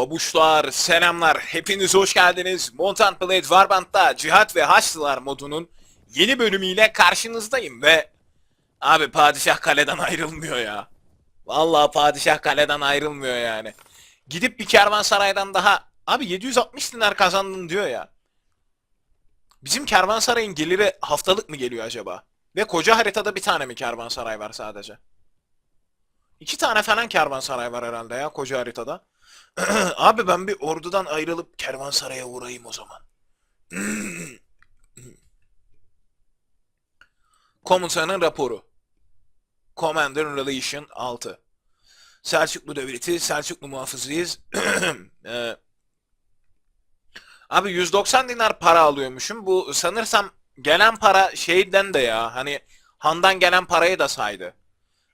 Babuşlar, selamlar. Hepiniz hoş geldiniz. Montan Blade Warband'da Cihat ve Haçlılar modunun yeni bölümüyle karşınızdayım ve abi padişah kaleden ayrılmıyor ya. Vallahi padişah kaleden ayrılmıyor yani. Gidip bir kervansaraydan daha abi 760 dinar kazandın diyor ya. Bizim kervansarayın geliri haftalık mı geliyor acaba? Ve koca haritada bir tane mi kervansaray var sadece? İki tane falan kervansaray var herhalde ya koca haritada. Abi ben bir ordudan ayrılıp kervansaraya uğrayayım o zaman. Komutanın raporu. Commander Relation 6. Selçuklu Devleti, Selçuklu muhafızıyız. Ee, abi 190 dinar para alıyormuşum. Bu sanırsam gelen para şeyden de ya. Hani Han'dan gelen parayı da saydı.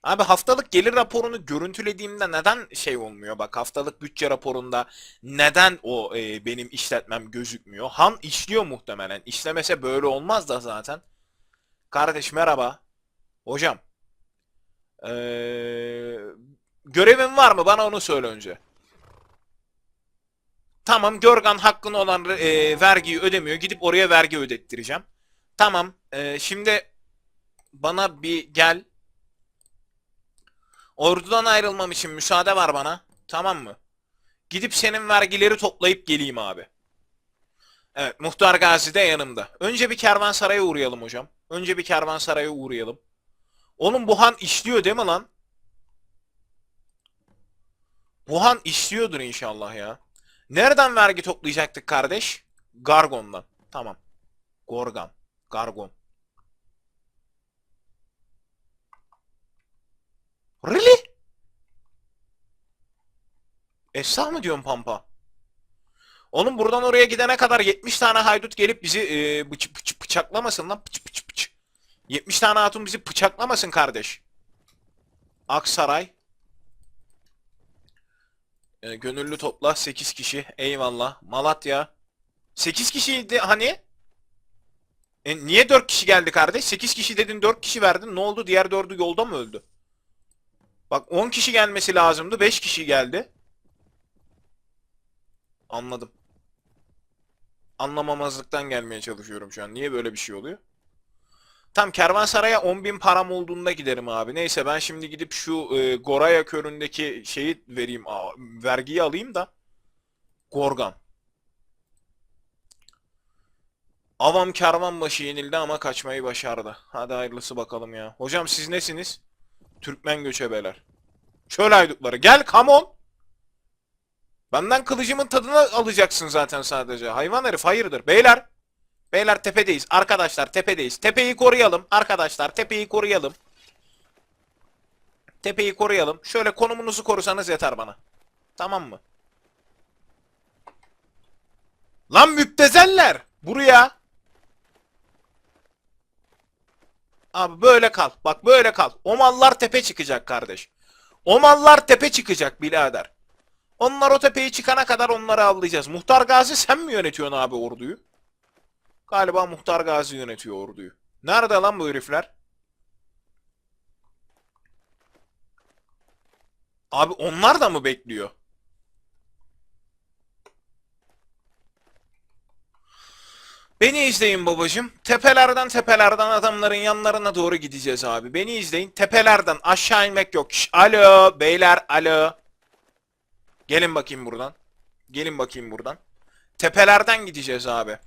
Abi haftalık gelir raporunu görüntülediğimde neden şey olmuyor? Bak haftalık bütçe raporunda neden o e, benim işletmem gözükmüyor? Han işliyor muhtemelen. İşlemese böyle olmaz da zaten. Kardeş merhaba. Hocam. Ee, görevin var mı? Bana onu söyle önce. Tamam Görgan hakkını olan e, vergiyi ödemiyor. Gidip oraya vergi ödettireceğim. Tamam. e, şimdi bana bir gel. Ordudan ayrılmam için müsaade var bana. Tamam mı? Gidip senin vergileri toplayıp geleyim abi. Evet, Muhtar Gazi de yanımda. Önce bir kervansaraya uğrayalım hocam. Önce bir kervansaraya uğrayalım. Oğlum bu han işliyor değil mi lan? Bu han işliyordur inşallah ya. Nereden vergi toplayacaktık kardeş? Gargon'dan. Tamam. Gorgan. Gargon. Really? Esra mı diyorsun Pampa? Oğlum buradan oraya gidene kadar 70 tane haydut gelip bizi e, bıç, bıç- bıçaklamasın lan. Bıç, bıç, bıç. 70 tane hatun bizi bıçaklamasın kardeş. Aksaray. E, gönüllü topla 8 kişi. Eyvallah. Malatya. 8 kişiydi hani? E, niye 4 kişi geldi kardeş? 8 kişi dedin 4 kişi verdin. Ne oldu? Diğer 4'ü yolda mı öldü? Bak 10 kişi gelmesi lazımdı. 5 kişi geldi. Anladım. Anlamamazlıktan gelmeye çalışıyorum şu an. Niye böyle bir şey oluyor? Tam kervansaraya 10.000 param olduğunda giderim abi. Neyse ben şimdi gidip şu e, Goraya köründeki şeyi vereyim. Aa, vergiyi alayım da. Gorgan. Avam kervanbaşı yenildi ama kaçmayı başardı. Hadi hayırlısı bakalım ya. Hocam siz nesiniz? Türkmen göçebeler. Çöl haydutları. Gel come on. Benden kılıcımın tadını alacaksın zaten sadece. Hayvan herif hayırdır. Beyler. Beyler tepedeyiz. Arkadaşlar tepedeyiz. Tepeyi koruyalım. Arkadaşlar tepeyi koruyalım. Tepeyi koruyalım. Şöyle konumunuzu korusanız yeter bana. Tamam mı? Lan müptezeller. Buraya. Abi böyle kal. Bak böyle kal. O mallar tepe çıkacak kardeş. O mallar tepe çıkacak birader. Onlar o tepeyi çıkana kadar onları avlayacağız. Muhtar Gazi sen mi yönetiyorsun abi orduyu? Galiba Muhtar Gazi yönetiyor orduyu. Nerede lan bu herifler? Abi onlar da mı bekliyor? Beni izleyin babacım. Tepelerden tepelerden adamların yanlarına doğru gideceğiz abi. Beni izleyin. Tepelerden aşağı inmek yok. Şş, alo beyler alo. Gelin bakayım buradan. Gelin bakayım buradan. Tepelerden gideceğiz abi.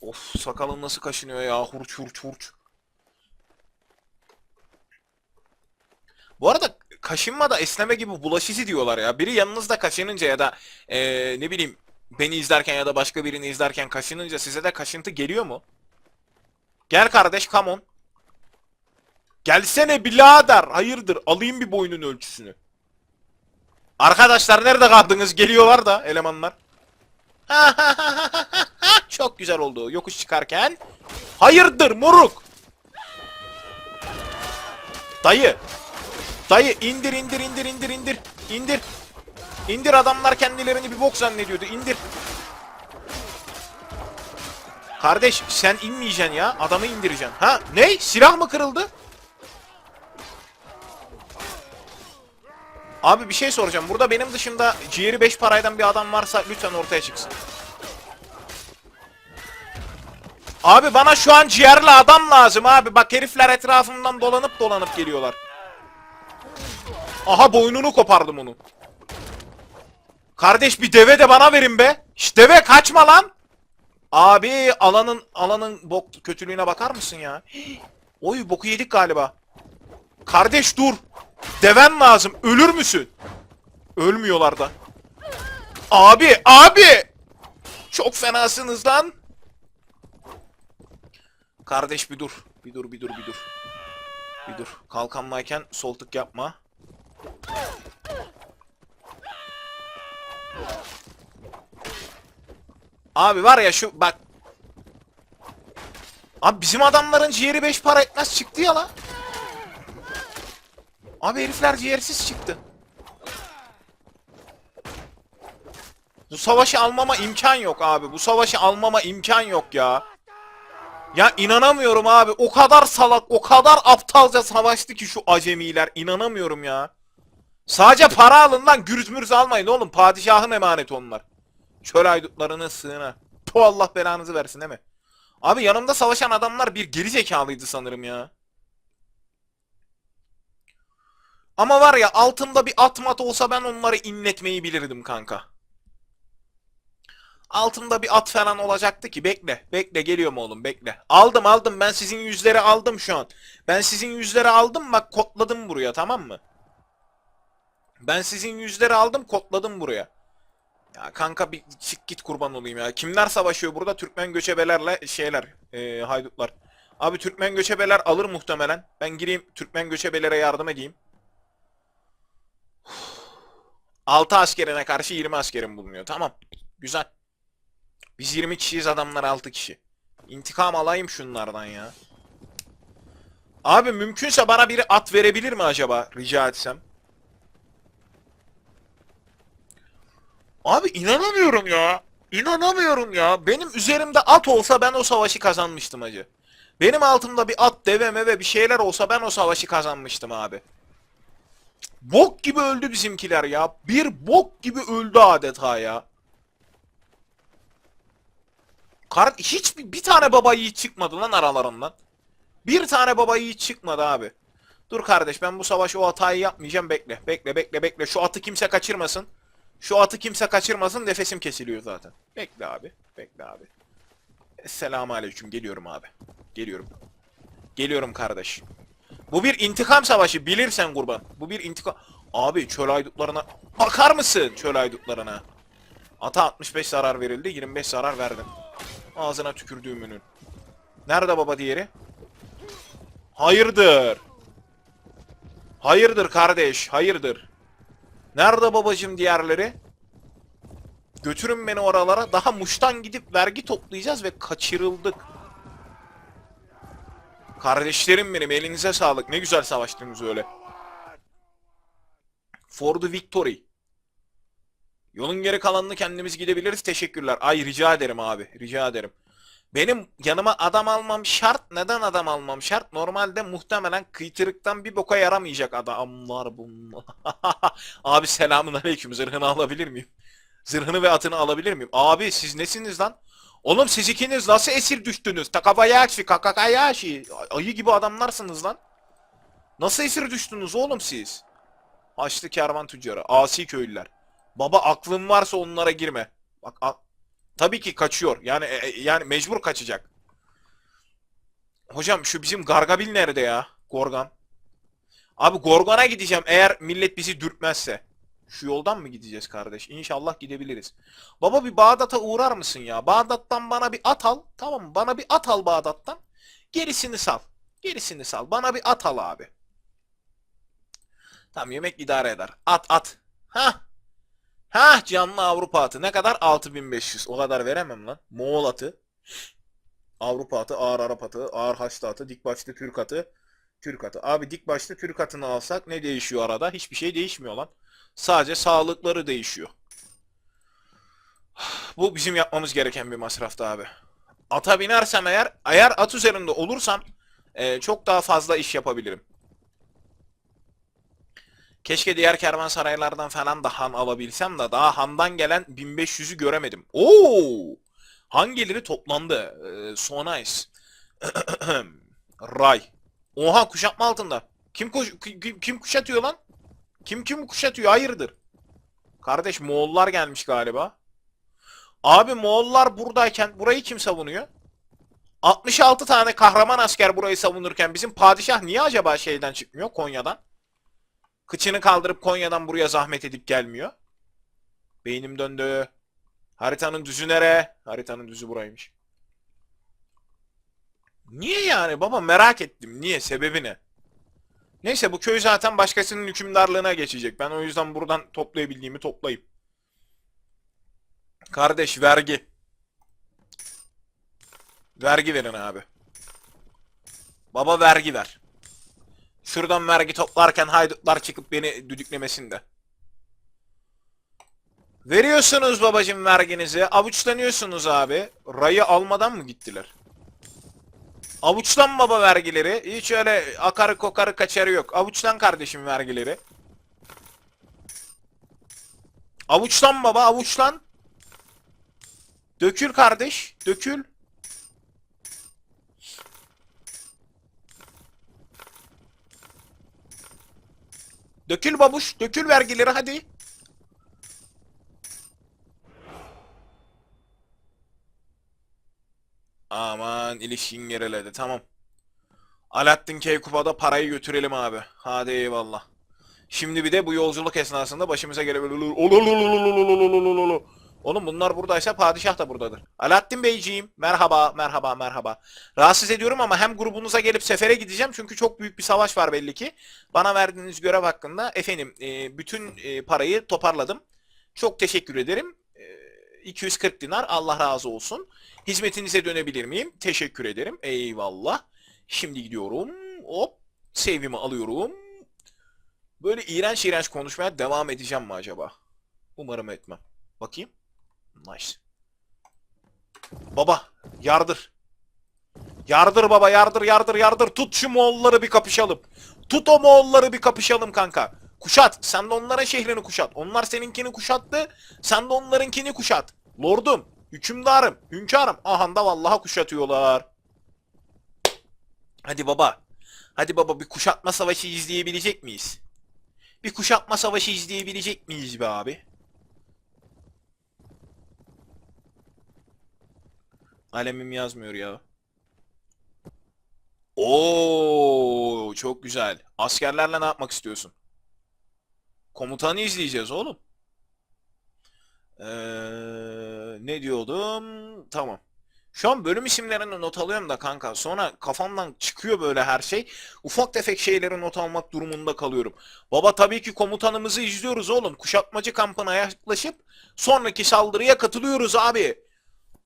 Of sakalım nasıl kaşınıyor ya. Hurç hurç hurç. Bu arada kaşınma da esneme gibi bulaşıcı diyorlar ya. Biri yanınızda kaşınınca ya da eee, ne bileyim beni izlerken ya da başka birini izlerken kaşınınca size de kaşıntı geliyor mu? Gel kardeş come on. Gelsene birader. Hayırdır alayım bir boyunun ölçüsünü. Arkadaşlar nerede kaldınız? Geliyorlar da elemanlar. Çok güzel oldu. Yokuş çıkarken. Hayırdır moruk? Dayı. Dayı indir indir indir indir indir. İndir. İndir adamlar kendilerini bir bok zannediyordu. İndir. Kardeş sen inmeyeceksin ya. Adamı indireceksin. Ha? Ne? Silah mı kırıldı? Abi bir şey soracağım. Burada benim dışında ciğeri 5 paraydan bir adam varsa lütfen ortaya çıksın. Abi bana şu an ciğerli adam lazım abi. Bak herifler etrafımdan dolanıp dolanıp geliyorlar. Aha boynunu kopardım onu. Kardeş bir deve de bana verin be. Şş deve kaçma lan. Abi alanın alanın bok kötülüğüne bakar mısın ya? Oy boku yedik galiba. Kardeş dur. Deven lazım. Ölür müsün? Ölmüyorlar da. Abi, abi! Çok fenasınız lan. Kardeş bir dur. Bir dur, bir dur, bir dur. Bir dur. Kalkanlayken sol tık yapma. Abi var ya şu bak. Abi bizim adamların ciğeri 5 para etmez çıktı ya lan. Abi herifler ciğersiz çıktı. Bu savaşı almama imkan yok abi. Bu savaşı almama imkan yok ya. Ya inanamıyorum abi. O kadar salak, o kadar aptalca savaştı ki şu acemiler. İnanamıyorum ya. Sadece para alın lan. Gürüz mürüz almayın oğlum. Padişahın emaneti onlar. Çöl aydutlarının sığına. Bu Allah belanızı versin değil mi? Abi yanımda savaşan adamlar bir geri zekalıydı sanırım ya. Ama var ya altımda bir at mat olsa ben onları inletmeyi bilirdim kanka. Altımda bir at falan olacaktı ki bekle. Bekle geliyorum oğlum bekle. Aldım aldım ben sizin yüzleri aldım şu an. Ben sizin yüzleri aldım bak kodladım buraya tamam mı? Ben sizin yüzleri aldım kodladım buraya. Ya kanka bir çık git kurban olayım ya. Kimler savaşıyor burada? Türkmen göçebelerle şeyler, e, haydutlar. Abi Türkmen göçebeler alır muhtemelen. Ben gireyim Türkmen göçebelere yardım edeyim. 6 askerine karşı 20 askerim bulunuyor. Tamam. Güzel. Biz 20 kişiyiz adamlar 6 kişi. İntikam alayım şunlardan ya. Abi mümkünse bana biri at verebilir mi acaba rica etsem? Abi inanamıyorum ya. İnanamıyorum ya. Benim üzerimde at olsa ben o savaşı kazanmıştım acı. Benim altımda bir at, deve meve bir şeyler olsa ben o savaşı kazanmıştım abi. Bok gibi öldü bizimkiler ya. Bir bok gibi öldü adeta ya. Kar hiç bir, bir tane baba yiğit çıkmadı lan aralarından. Bir tane baba yiğit çıkmadı abi. Dur kardeş ben bu savaşı o hatayı yapmayacağım bekle. Bekle bekle bekle. Şu atı kimse kaçırmasın. Şu atı kimse kaçırmasın nefesim kesiliyor zaten. Bekle abi. Bekle abi. Selamun aleyküm. Geliyorum abi. Geliyorum. Geliyorum kardeş. Bu bir intikam savaşı bilirsen kurban. Bu bir intikam... Abi çöl aydutlarına... Bakar mısın çöl aydutlarına? Ata 65 zarar verildi. 25 zarar verdim. Ağzına tükürdüğümünün. Nerede baba diğeri? Hayırdır? Hayırdır kardeş? Hayırdır? Nerede babacım diğerleri? Götürün beni oralara. Daha Muş'tan gidip vergi toplayacağız ve kaçırıldık. Kardeşlerim benim elinize sağlık. Ne güzel savaştınız öyle. For the victory. Yolun geri kalanını kendimiz gidebiliriz. Teşekkürler. Ay rica ederim abi. Rica ederim. Benim yanıma adam almam şart. Neden adam almam şart? Normalde muhtemelen kıytırıktan bir boka yaramayacak adamlar bunlar. abi selamun aleyküm. Zırhını alabilir miyim? Zırhını ve atını alabilir miyim? Abi siz nesiniz lan? Oğlum siz ikiniz nasıl esir düştünüz? Takabayashi, Kakakayashi. Ayı gibi adamlarsınız lan. Nasıl esir düştünüz oğlum siz? Haçlı kervan tüccarı, asi köylüler. Baba aklın varsa onlara girme. Bak tabii ki kaçıyor. Yani e, e, yani mecbur kaçacak. Hocam şu bizim Gargabil nerede ya? Gorgan. Abi Gorgon'a gideceğim eğer millet bizi dürtmezse. Şu yoldan mı gideceğiz kardeş? İnşallah gidebiliriz. Baba bir Bağdat'a uğrar mısın ya? Bağdat'tan bana bir at al. Tamam? Bana bir at al Bağdat'tan. Gerisini sal. Gerisini sal. Bana bir at al abi. Tamam yemek idare eder. At at. Ha. Ha canlı Avrupa atı. Ne kadar? 6500. O kadar veremem lan. Moğol atı. Avrupa atı, ağır Arap atı, ağır Haçlı atı, dik başlı Türk atı, Türk atı. Abi dik başlı Türk atını alsak ne değişiyor arada? Hiçbir şey değişmiyor lan. Sadece sağlıkları değişiyor. Bu bizim yapmamız gereken bir masraftı abi. Ata binersem eğer, eğer at üzerinde olursam e, çok daha fazla iş yapabilirim. Keşke diğer kervansaraylardan falan da han alabilsem de daha handan gelen 1500'ü göremedim. Oo! Hangileri toplandı? Ee, so nice. Ray. Oha kuşatma altında. Kim, koş kim, kim kuşatıyor lan? Kim kim kuşatıyor? Hayırdır? Kardeş Moğollar gelmiş galiba. Abi Moğollar buradayken burayı kim savunuyor? 66 tane kahraman asker burayı savunurken bizim padişah niye acaba şeyden çıkmıyor Konya'dan? Kıçını kaldırıp Konya'dan buraya zahmet edip gelmiyor. Beynim döndü. Haritanın düzü nere? Haritanın düzü buraymış. Niye yani baba merak ettim. Niye? Sebebi ne? Neyse bu köy zaten başkasının hükümdarlığına geçecek. Ben o yüzden buradan toplayabildiğimi toplayayım. Kardeş vergi. Vergi verin abi. Baba vergi ver. Şuradan vergi toplarken haydutlar çıkıp beni düdüklemesin de. Veriyorsunuz babacım verginizi. Avuçlanıyorsunuz abi. Rayı almadan mı gittiler? Avuçlan baba vergileri. Hiç öyle akarı kokarı kaçarı yok. Avuçlan kardeşim vergileri. Avuçlan baba avuçlan. Dökül kardeş. Dökül. Dökül babuş. Dökül vergileri hadi. Aman ilişkin geriledi. Tamam. Alaaddin Keykupa'da parayı götürelim abi. Hadi eyvallah. Şimdi bir de bu yolculuk esnasında başımıza gelebilir. Oğlum bunlar buradaysa padişah da buradadır. Alaaddin Beyciğim merhaba merhaba merhaba. Rahatsız ediyorum ama hem grubunuza gelip sefere gideceğim çünkü çok büyük bir savaş var belli ki. Bana verdiğiniz görev hakkında efendim e, bütün e, parayı toparladım. Çok teşekkür ederim. E, 240 dinar Allah razı olsun. Hizmetinize dönebilir miyim? Teşekkür ederim. Eyvallah. Şimdi gidiyorum. Hop. Save'imi alıyorum. Böyle iğrenç iğrenç konuşmaya devam edeceğim mi acaba? Umarım etmem. Bakayım. Nice. Baba yardır. Yardır baba yardır yardır yardır. Tut şu Moğolları bir kapışalım. Tut o Moğolları bir kapışalım kanka. Kuşat. Sen de onların şehrini kuşat. Onlar seninkini kuşattı. Sen de onlarınkini kuşat. Lordum. Hükümdarım. Hünkârım. Aha da vallahi kuşatıyorlar. Hadi baba. Hadi baba bir kuşatma savaşı izleyebilecek miyiz? Bir kuşatma savaşı izleyebilecek miyiz be abi? Alemim yazmıyor ya. Oo, çok güzel. Askerlerle ne yapmak istiyorsun? Komutanı izleyeceğiz oğlum. Ee, ne diyordum? Tamam. Şu an bölüm isimlerini not alıyorum da kanka. Sonra kafamdan çıkıyor böyle her şey. Ufak tefek şeyleri not almak durumunda kalıyorum. Baba tabii ki komutanımızı izliyoruz oğlum. Kuşatmacı kampına yaklaşıp sonraki saldırıya katılıyoruz abi.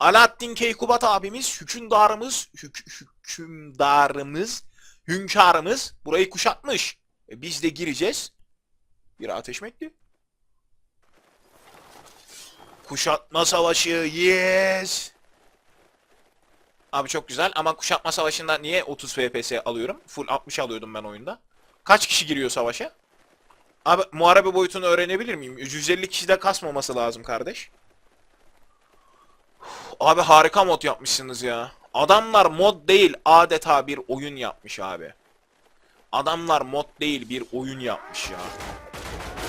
Alaaddin Keykubat abimiz, hükümdarımız, hük hükümdarımız, hünkârımız burayı kuşatmış. E biz de gireceğiz. Bir ateş mi etti? Kuşatma savaşı, yes! Abi çok güzel ama kuşatma savaşında niye 30 FPS alıyorum? Full 60 alıyordum ben oyunda. Kaç kişi giriyor savaşa? Abi muharebe boyutunu öğrenebilir miyim? 150 kişi de kasmaması lazım kardeş. Abi harika mod yapmışsınız ya. Adamlar mod değil adeta bir oyun yapmış abi. Adamlar mod değil bir oyun yapmış ya.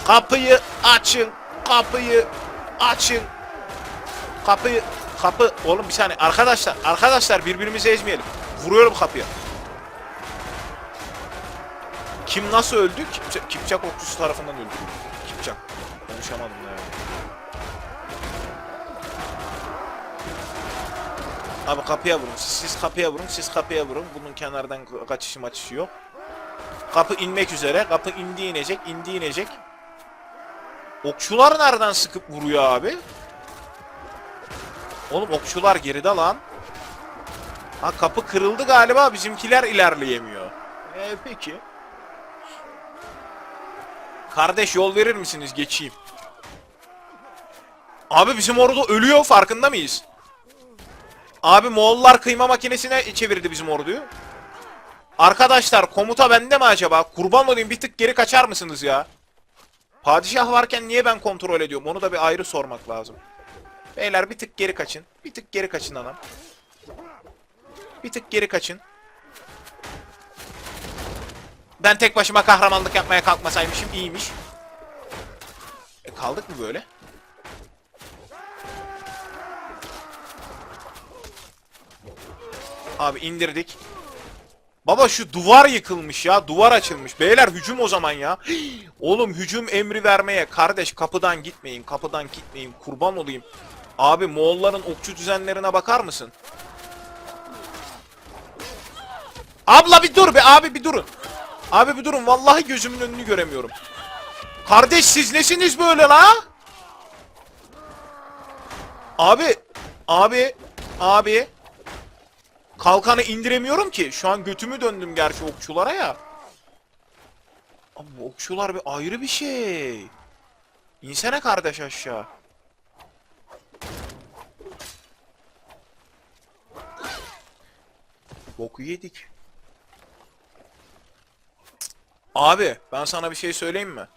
Kapıyı açın. Kapıyı açın. Kapıyı kapı oğlum bir saniye arkadaşlar arkadaşlar birbirimizi ezmeyelim. Vuruyorum kapıya. Kim nasıl öldü? Kipçak, Kipçak okçusu tarafından öldü. Kipçak. Konuşamadım Abi kapıya vurun. Siz, siz kapıya vurun. Siz kapıya vurun. Bunun kenardan kaçışı maçışı yok. Kapı inmek üzere. Kapı indi inecek. indi inecek. Okçular nereden sıkıp vuruyor abi? Oğlum okçular geride lan. Ha kapı kırıldı galiba. Bizimkiler ilerleyemiyor. Ee, peki. Kardeş yol verir misiniz? Geçeyim. Abi bizim orada ölüyor. Farkında mıyız? Abi Moğollar kıyma makinesine çevirdi bizim orduyu. Arkadaşlar komuta bende mi acaba? Kurban olayım bir tık geri kaçar mısınız ya? Padişah varken niye ben kontrol ediyorum? Onu da bir ayrı sormak lazım. Beyler bir tık geri kaçın. Bir tık geri kaçın anam. Bir tık geri kaçın. Ben tek başıma kahramanlık yapmaya kalkmasaymışım iyiymiş. E kaldık mı böyle? Abi indirdik. Baba şu duvar yıkılmış ya. Duvar açılmış. Beyler hücum o zaman ya. Oğlum hücum emri vermeye. Kardeş kapıdan gitmeyin. Kapıdan gitmeyin. Kurban olayım. Abi Moğolların okçu düzenlerine bakar mısın? Abla bir dur be abi bir durun. Abi bir durun vallahi gözümün önünü göremiyorum. Kardeş siz nesiniz böyle la? Abi abi abi Kalkanı indiremiyorum ki. Şu an götümü döndüm gerçi okçulara ya. Ama okçular bir ayrı bir şey. İnsene kardeş aşağı. Boku yedik. Abi ben sana bir şey söyleyeyim mi?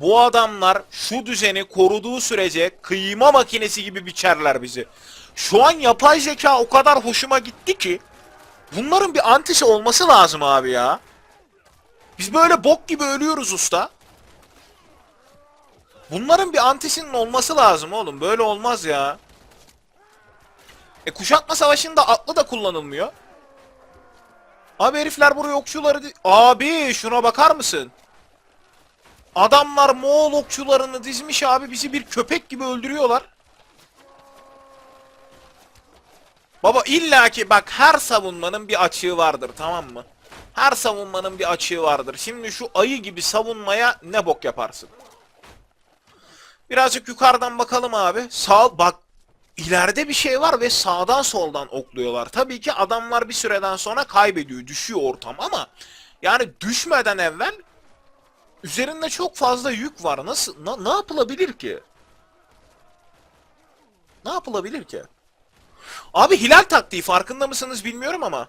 Bu adamlar şu düzeni koruduğu sürece kıyma makinesi gibi biçerler bizi. Şu an yapay zeka o kadar hoşuma gitti ki bunların bir antisi olması lazım abi ya. Biz böyle bok gibi ölüyoruz usta. Bunların bir antisinin olması lazım oğlum. Böyle olmaz ya. E kuşatma savaşında atlı da kullanılmıyor. Abi herifler buraya okçuları... Abi şuna bakar mısın? Adamlar Moğol okçularını dizmiş abi bizi bir köpek gibi öldürüyorlar. Baba illaki bak her savunmanın bir açığı vardır tamam mı? Her savunmanın bir açığı vardır. Şimdi şu ayı gibi savunmaya ne bok yaparsın? Birazcık yukarıdan bakalım abi. Sağ bak ileride bir şey var ve sağdan soldan okluyorlar. Tabii ki adamlar bir süreden sonra kaybediyor, düşüyor ortam ama yani düşmeden evvel üzerinde çok fazla yük var. Nasıl na- ne yapılabilir ki? Ne yapılabilir ki? Abi hilal taktiği farkında mısınız bilmiyorum ama.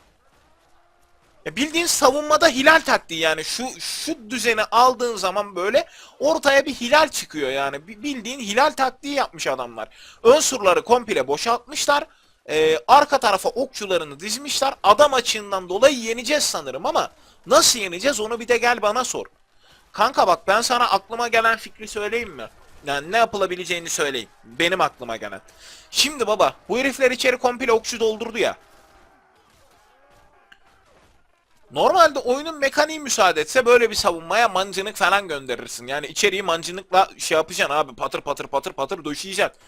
Ya bildiğin savunmada hilal taktiği yani şu şu düzeni aldığın zaman böyle ortaya bir hilal çıkıyor yani Bi- bildiğin hilal taktiği yapmış adamlar. Ön surları komple boşaltmışlar. Ee, arka tarafa okçularını dizmişler. Adam açığından dolayı yeneceğiz sanırım ama nasıl yeneceğiz onu bir de gel bana sor. Kanka bak ben sana aklıma gelen fikri söyleyeyim mi? Yani ne yapılabileceğini söyleyeyim. Benim aklıma gelen. Şimdi baba bu herifler içeri komple okçu doldurdu ya. Normalde oyunun mekaniği müsaade etse böyle bir savunmaya mancınık falan gönderirsin. Yani içeriği mancınıkla şey yapacaksın abi patır patır patır patır döşeyeceksin.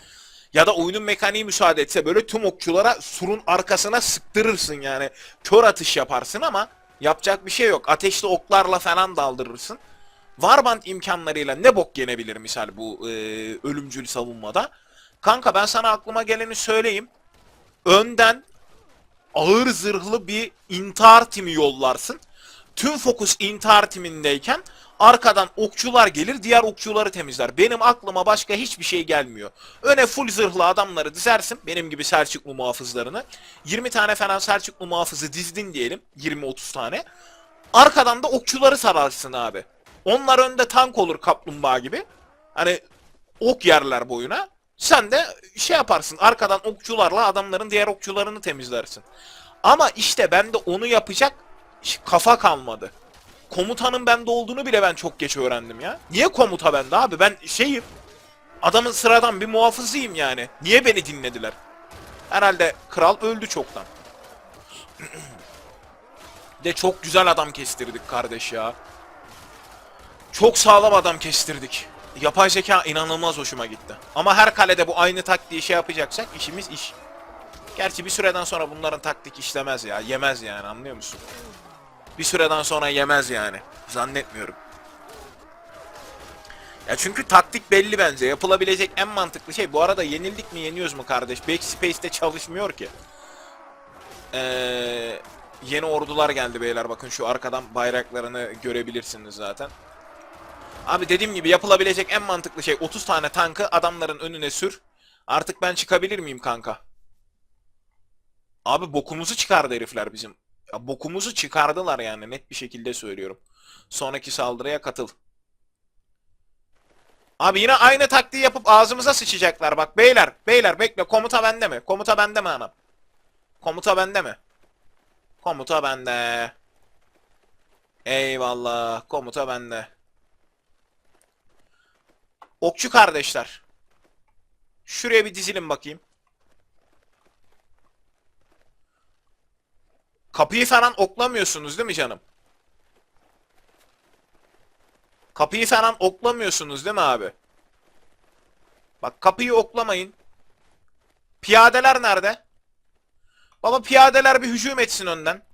Ya da oyunun mekaniği müsaade etse böyle tüm okçulara surun arkasına sıktırırsın yani. Kör atış yaparsın ama yapacak bir şey yok. Ateşli oklarla falan daldırırsın. Warband imkanlarıyla ne bok yenebilir misal bu e, ölümcül savunmada. Kanka ben sana aklıma geleni söyleyeyim. Önden ağır zırhlı bir intihar timi yollarsın. Tüm fokus intihar timindeyken arkadan okçular gelir diğer okçuları temizler. Benim aklıma başka hiçbir şey gelmiyor. Öne full zırhlı adamları dizersin benim gibi Selçuklu muhafızlarını. 20 tane falan Selçuklu muhafızı dizdin diyelim 20-30 tane. Arkadan da okçuları sararsın abi. Onlar önde tank olur kaplumbağa gibi. Hani ok yerler boyuna. Sen de şey yaparsın arkadan okçularla adamların diğer okçularını temizlersin. Ama işte bende onu yapacak kafa kalmadı. Komutanın bende olduğunu bile ben çok geç öğrendim ya. Niye komuta bende abi? Ben şeyim. Adamın sıradan bir muhafızıyım yani. Niye beni dinlediler? Herhalde kral öldü çoktan. De çok güzel adam kestirdik kardeş ya. Çok sağlam adam kestirdik. Yapay zeka inanılmaz hoşuma gitti. Ama her kalede bu aynı taktiği şey yapacaksak işimiz iş. Gerçi bir süreden sonra bunların taktik işlemez ya. Yemez yani anlıyor musun? Bir süreden sonra yemez yani. Zannetmiyorum. Ya çünkü taktik belli bence. Yapılabilecek en mantıklı şey. Bu arada yenildik mi yeniyoruz mu kardeş? Backspace'de çalışmıyor ki. Ee, yeni ordular geldi beyler. Bakın şu arkadan bayraklarını görebilirsiniz zaten. Abi dediğim gibi yapılabilecek en mantıklı şey 30 tane tankı adamların önüne sür. Artık ben çıkabilir miyim kanka? Abi bokumuzu çıkardı herifler bizim. Ya bokumuzu çıkardılar yani net bir şekilde söylüyorum. Sonraki saldırıya katıl. Abi yine aynı taktiği yapıp ağzımıza sıçacaklar bak beyler. Beyler bekle komuta bende mi? Komuta bende mi anam? Komuta bende mi? Komuta bende. Eyvallah. Komuta bende. Okçu kardeşler. Şuraya bir dizilin bakayım. Kapıyı falan oklamıyorsunuz değil mi canım? Kapıyı falan oklamıyorsunuz değil mi abi? Bak kapıyı oklamayın. Piyadeler nerede? Baba piyadeler bir hücum etsin önden.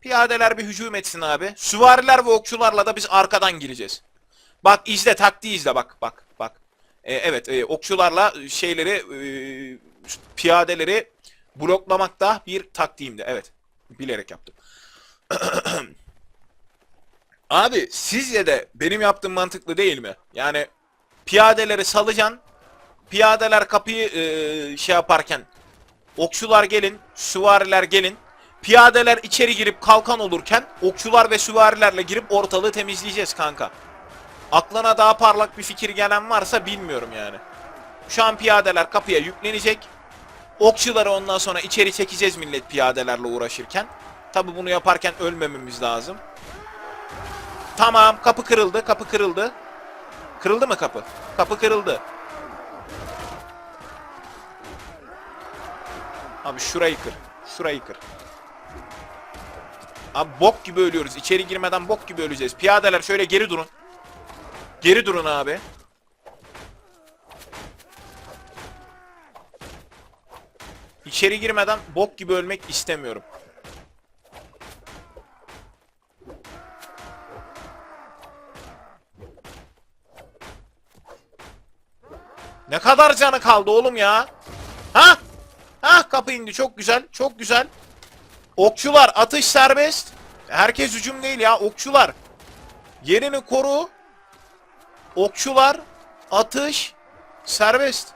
Piyadeler bir hücum etsin abi. Süvariler ve okçularla da biz arkadan gireceğiz. Bak izle taktiği izle bak bak bak. Ee, evet e, okçularla şeyleri e, piyadeleri bloklamak da bir taktiğimdi. Evet. Bilerek yaptım. Abi sizce de benim yaptığım mantıklı değil mi? Yani piyadeleri salacaksın. Piyadeler kapıyı e, şey yaparken okçular gelin, süvariler gelin. Piyadeler içeri girip kalkan olurken okçular ve süvarilerle girip ortalığı temizleyeceğiz kanka. Aklına daha parlak bir fikir gelen varsa bilmiyorum yani. Şu an piyadeler kapıya yüklenecek. Okçuları ondan sonra içeri çekeceğiz millet piyadelerle uğraşırken. Tabi bunu yaparken ölmememiz lazım. Tamam kapı kırıldı kapı kırıldı. Kırıldı mı kapı? Kapı kırıldı. Abi şurayı kır. Şurayı kır. Abi bok gibi ölüyoruz. İçeri girmeden bok gibi öleceğiz. Piyadeler şöyle geri durun. Geri durun abi. İçeri girmeden bok gibi ölmek istemiyorum. Ne kadar canı kaldı oğlum ya? Ha? Ha kapı indi çok güzel çok güzel. Okçular atış serbest. Herkes hücum değil ya okçular. Yerini koru. Okçular atış serbest.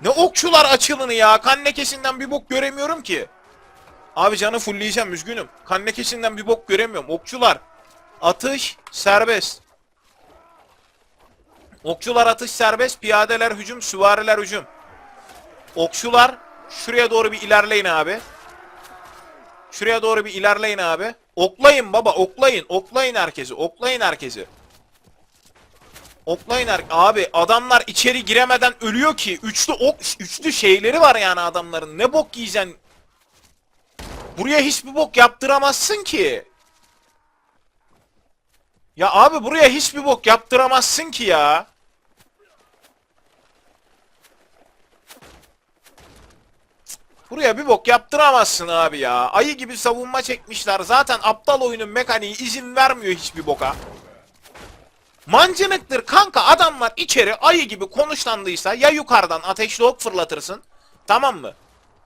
Ne okçular açılını ya? Kan lekesinden bir bok göremiyorum ki. Abi canı fullleyeceğim üzgünüm. Kan lekesinden bir bok göremiyorum. Okçular atış serbest. Okçular atış serbest, piyadeler hücum, süvariler hücum. Okçular şuraya doğru bir ilerleyin abi. Şuraya doğru bir ilerleyin abi. Oklayın baba, oklayın. Oklayın herkesi, oklayın herkesi. Oklayın her abi adamlar içeri giremeden ölüyor ki. Üçlü ok, üçlü şeyleri var yani adamların. Ne bok yiyeceksin? Buraya hiçbir bok yaptıramazsın ki. Ya abi buraya hiçbir bok yaptıramazsın ki ya. Buraya bir bok yaptıramazsın abi ya. Ayı gibi savunma çekmişler. Zaten aptal oyunun mekaniği izin vermiyor hiçbir boka. Mancınıktır kanka adamlar içeri ayı gibi konuşlandıysa ya yukarıdan ateşli ok fırlatırsın. Tamam mı?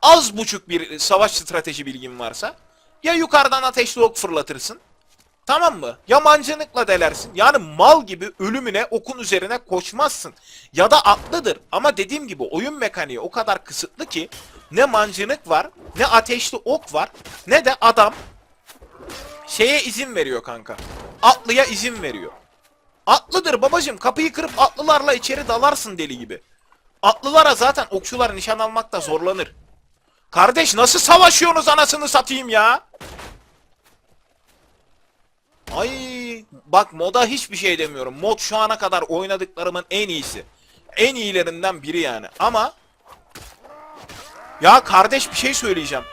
Az buçuk bir savaş strateji bilgin varsa. Ya yukarıdan ateşli ok fırlatırsın. Tamam mı? Ya mancınıkla delersin. Yani mal gibi ölümüne okun üzerine koşmazsın. Ya da atlıdır. Ama dediğim gibi oyun mekaniği o kadar kısıtlı ki ne mancınık var, ne ateşli ok var, ne de adam şeye izin veriyor kanka. Atlıya izin veriyor. Atlıdır babacım. Kapıyı kırıp atlılarla içeri dalarsın deli gibi. Atlılara zaten okçular nişan almakta zorlanır. Kardeş nasıl savaşıyorsunuz anasını satayım ya? Ay bak moda hiçbir şey demiyorum. Mod şu ana kadar oynadıklarımın en iyisi. En iyilerinden biri yani. Ama ya kardeş bir şey söyleyeceğim.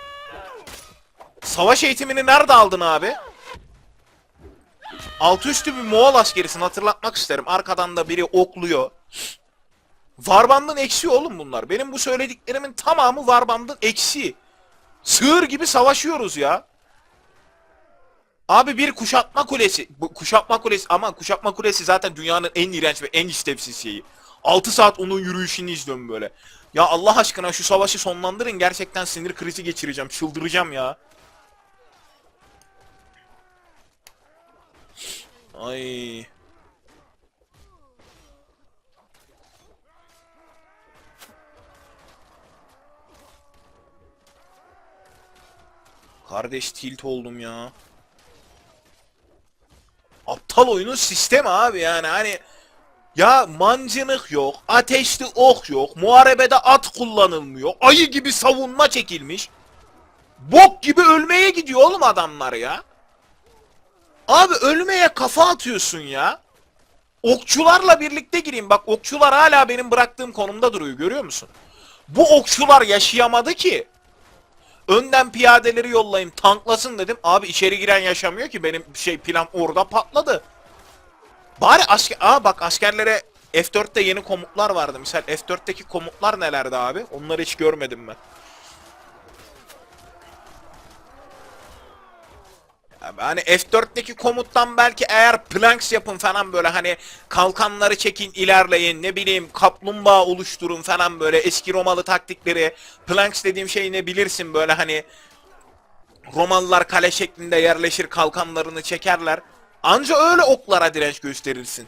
Savaş eğitimini nerede aldın abi? Altı üstü bir Moğol askerisin hatırlatmak isterim. Arkadan da biri okluyor. Varband'ın eksiği oğlum bunlar. Benim bu söylediklerimin tamamı Varband'ın eksiği. Sığır gibi savaşıyoruz ya. Abi bir kuşatma kulesi. Bu kuşatma kulesi ama kuşatma kulesi zaten dünyanın en iğrenç ve en istevsiz şeyi. 6 saat onun yürüyüşünü izliyorum böyle. Ya Allah aşkına şu savaşı sonlandırın gerçekten sinir krizi geçireceğim. Çıldıracağım ya. Ay. Kardeş tilt oldum ya. Aptal oyunun sistemi abi yani hani Ya mancınık yok, ateşli ok yok, muharebede at kullanılmıyor, ayı gibi savunma çekilmiş. Bok gibi ölmeye gidiyor oğlum adamlar ya. Abi ölmeye kafa atıyorsun ya. Okçularla birlikte gireyim. Bak okçular hala benim bıraktığım konumda duruyor görüyor musun? Bu okçular yaşayamadı ki. Önden piyadeleri yollayayım tanklasın dedim. Abi içeri giren yaşamıyor ki benim şey plan orada patladı. Bari asker... Aa bak askerlere F4'te yeni komutlar vardı. Misal F4'teki komutlar nelerdi abi? Onları hiç görmedim ben. Hani F4'teki komuttan belki eğer planks yapın falan böyle hani kalkanları çekin ilerleyin ne bileyim kaplumbağa oluşturun falan böyle eski Romalı taktikleri planks dediğim şey ne bilirsin böyle hani Romalılar kale şeklinde yerleşir kalkanlarını çekerler. Anca öyle oklara direnç gösterirsin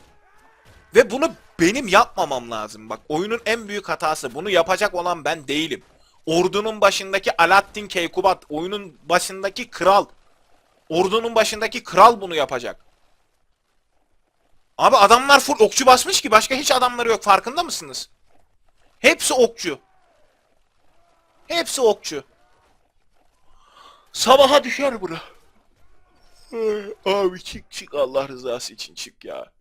ve bunu benim yapmamam lazım. Bak oyunun en büyük hatası bunu yapacak olan ben değilim. Ordunun başındaki Alaaddin Keykubat oyunun başındaki kral Ordunun başındaki kral bunu yapacak. Abi adamlar full okçu basmış ki başka hiç adamları yok farkında mısınız? Hepsi okçu. Hepsi okçu. Sabaha düşer bura. Abi çık çık Allah rızası için çık ya.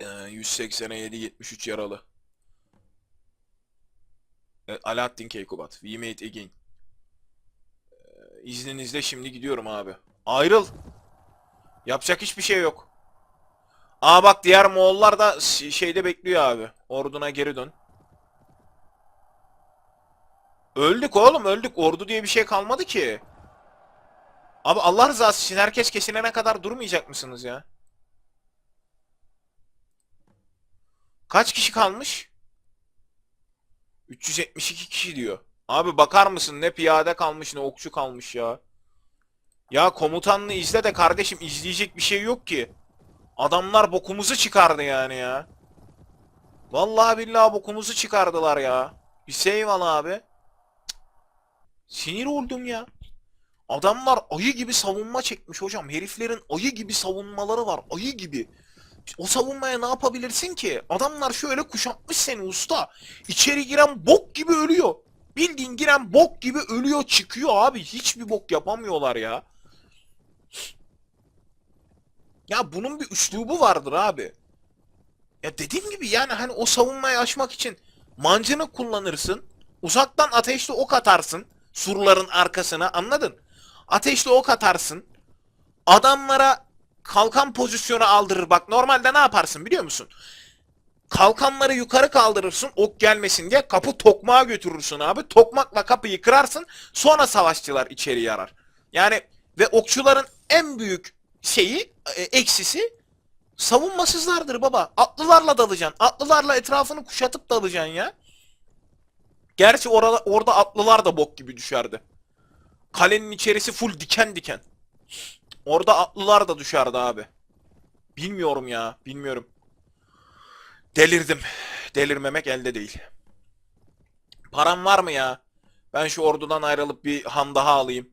Ee, 187 73 yaralı. Evet, Alaaddin Keykubat. We made again. İzninizle şimdi gidiyorum abi. Ayrıl. Yapacak hiçbir şey yok. Aa bak diğer Moğollar da şeyde bekliyor abi. Orduna geri dön. Öldük oğlum öldük. Ordu diye bir şey kalmadı ki. Abi Allah rızası için herkes kesilene kadar durmayacak mısınız ya? Kaç kişi kalmış? 372 kişi diyor. Abi bakar mısın ne piyade kalmış ne okçu kalmış ya. Ya komutanını izle de kardeşim izleyecek bir şey yok ki. Adamlar bokumuzu çıkardı yani ya. Vallahi billahi bokumuzu çıkardılar ya. Hüseyin abi. Sinir oldum ya. Adamlar ayı gibi savunma çekmiş hocam. Heriflerin ayı gibi savunmaları var. Ayı gibi. O savunmaya ne yapabilirsin ki? Adamlar şöyle kuşatmış seni usta. İçeri giren bok gibi ölüyor. Bildiğin giren bok gibi ölüyor çıkıyor abi. Hiçbir bok yapamıyorlar ya. Ya bunun bir üslubu vardır abi. Ya dediğim gibi yani hani o savunmayı açmak için mancını kullanırsın. Uzaktan ateşli ok atarsın. Surların arkasına anladın? Ateşli ok atarsın. Adamlara kalkan pozisyonu aldırır. Bak normalde ne yaparsın biliyor musun? Kalkanları yukarı kaldırırsın ok gelmesin diye kapı tokmağa götürürsün abi. Tokmakla kapıyı kırarsın sonra savaşçılar içeri yarar. Yani ve okçuların en büyük şeyi e, eksisi savunmasızlardır baba. Atlılarla dalacaksın. Atlılarla etrafını kuşatıp dalacaksın ya. Gerçi orada, orada atlılar da bok gibi düşerdi. Kalenin içerisi full diken diken. Orada atlılar da düşerdi abi. Bilmiyorum ya, bilmiyorum. Delirdim. Delirmemek elde değil. Param var mı ya? Ben şu ordudan ayrılıp bir han daha alayım.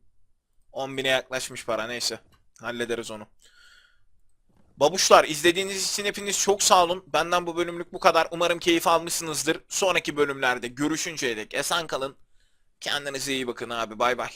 10 bine yaklaşmış para neyse. Hallederiz onu. Babuşlar izlediğiniz için hepiniz çok sağ olun. Benden bu bölümlük bu kadar. Umarım keyif almışsınızdır. Sonraki bölümlerde görüşünceye dek esen kalın. Kendinize iyi bakın abi. Bay bay.